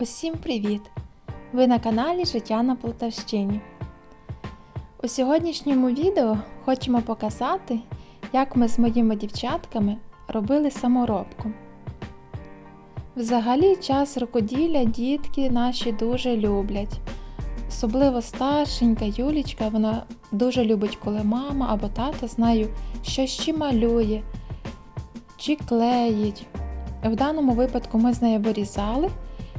Усім привіт! Ви на каналі Життя на Полтавщині. У сьогоднішньому відео хочемо показати, як ми з моїми дівчатками робили саморобку. Взагалі, час рукоділля дітки наші дуже люблять. Особливо старшенька Юлічка, вона дуже любить, коли мама або тато з нею щось чи малює, чи клеїть. В даному випадку ми з нею вирізали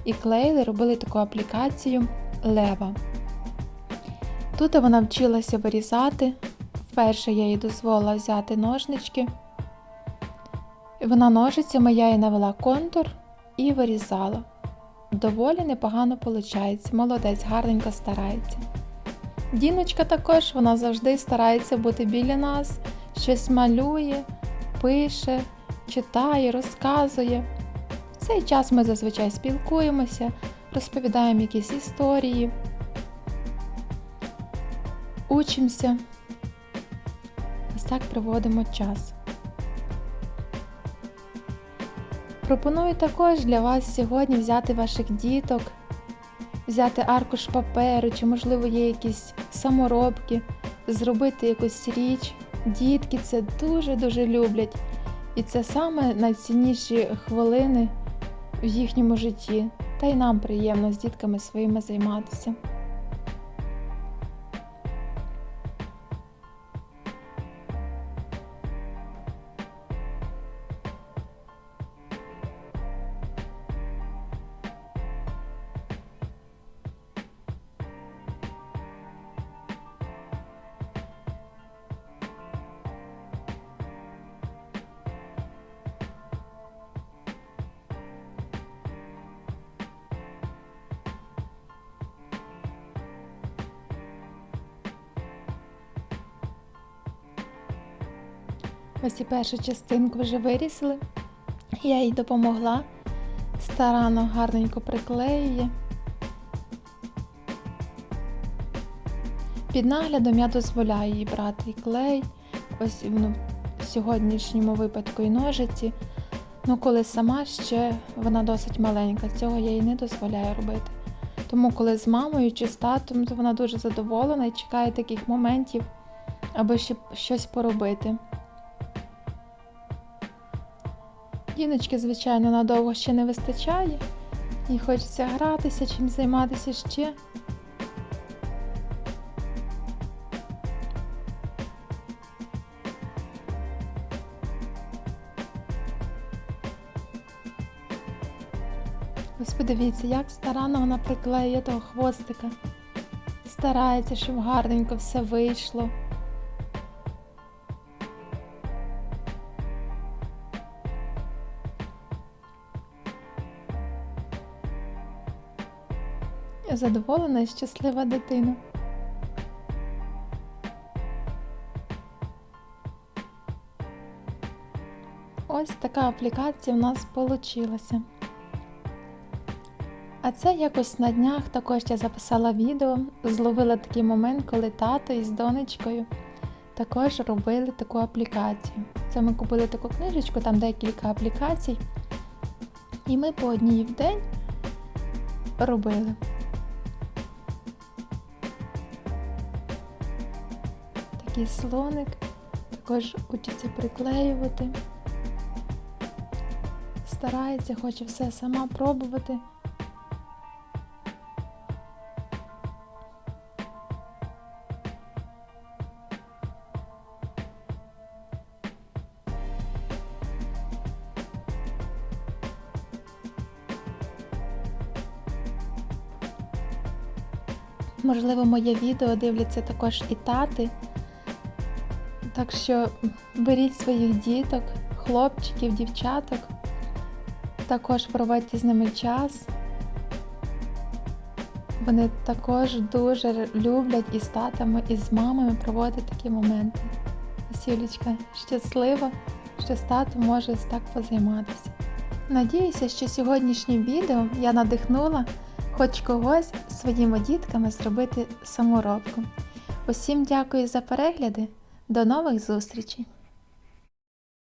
і клеїли, робили таку аплікацію Лева. Тут вона вчилася вирізати. Вперше я їй дозволила взяти ножнички. Вона ножицями я їй навела контур і вирізала. Доволі непогано виходить. Молодець, гарненько старається. Діночка також вона завжди старається бути біля нас, щось малює, пише, читає, розказує. Цей час ми зазвичай спілкуємося, розповідаємо якісь історії, учимося. Ось так проводимо час. Пропоную також для вас сьогодні взяти ваших діток, взяти аркуш паперу, чи, можливо, є якісь саморобки, зробити якусь річ. Дітки це дуже-дуже люблять. І це саме найцінніші хвилини в їхньому житті. Та й нам приємно з дітками своїми займатися. Ось і першу частинку вже вирізали. Я їй допомогла. Старано гарненько приклеює. Під наглядом я дозволяю їй брати і клей. Ось ну, в сьогоднішньому випадку і ножиці. Ну, коли сама ще вона досить маленька, цього я їй не дозволяю робити. Тому, коли з мамою чи з татом, то вона дуже задоволена і чекає таких моментів, аби ще щось поробити. Діночки, звичайно, надовго ще не вистачає, їй хочеться гратися, чим займатися ще. Ось подивіться, як старанно вона приклеює того хвостика. Старається, щоб гарненько все вийшло. Задоволена і щаслива дитина. Ось така аплікація в нас вийшла. А це якось на днях також я записала відео, зловила такий момент, коли тато із донечкою також робили таку аплікацію. Це ми купили таку книжечку, там декілька аплікацій, і ми по одній в день робили. Такий слоник, також учиться приклеювати, старається, хоче все сама пробувати. Можливо, моє відео дивляться також і тати. Так що беріть своїх діток, хлопчиків, дівчаток, також проводьте з ними час. Вони також дуже люблять і з татами, і з мамами проводити такі моменти. Юлічка щаслива, що з татом може так позайматися. Надіюся, що сьогоднішнім відео я надихнула хоч когось своїми дітками зробити саморобку. Усім дякую за перегляди! До нових зустрічей!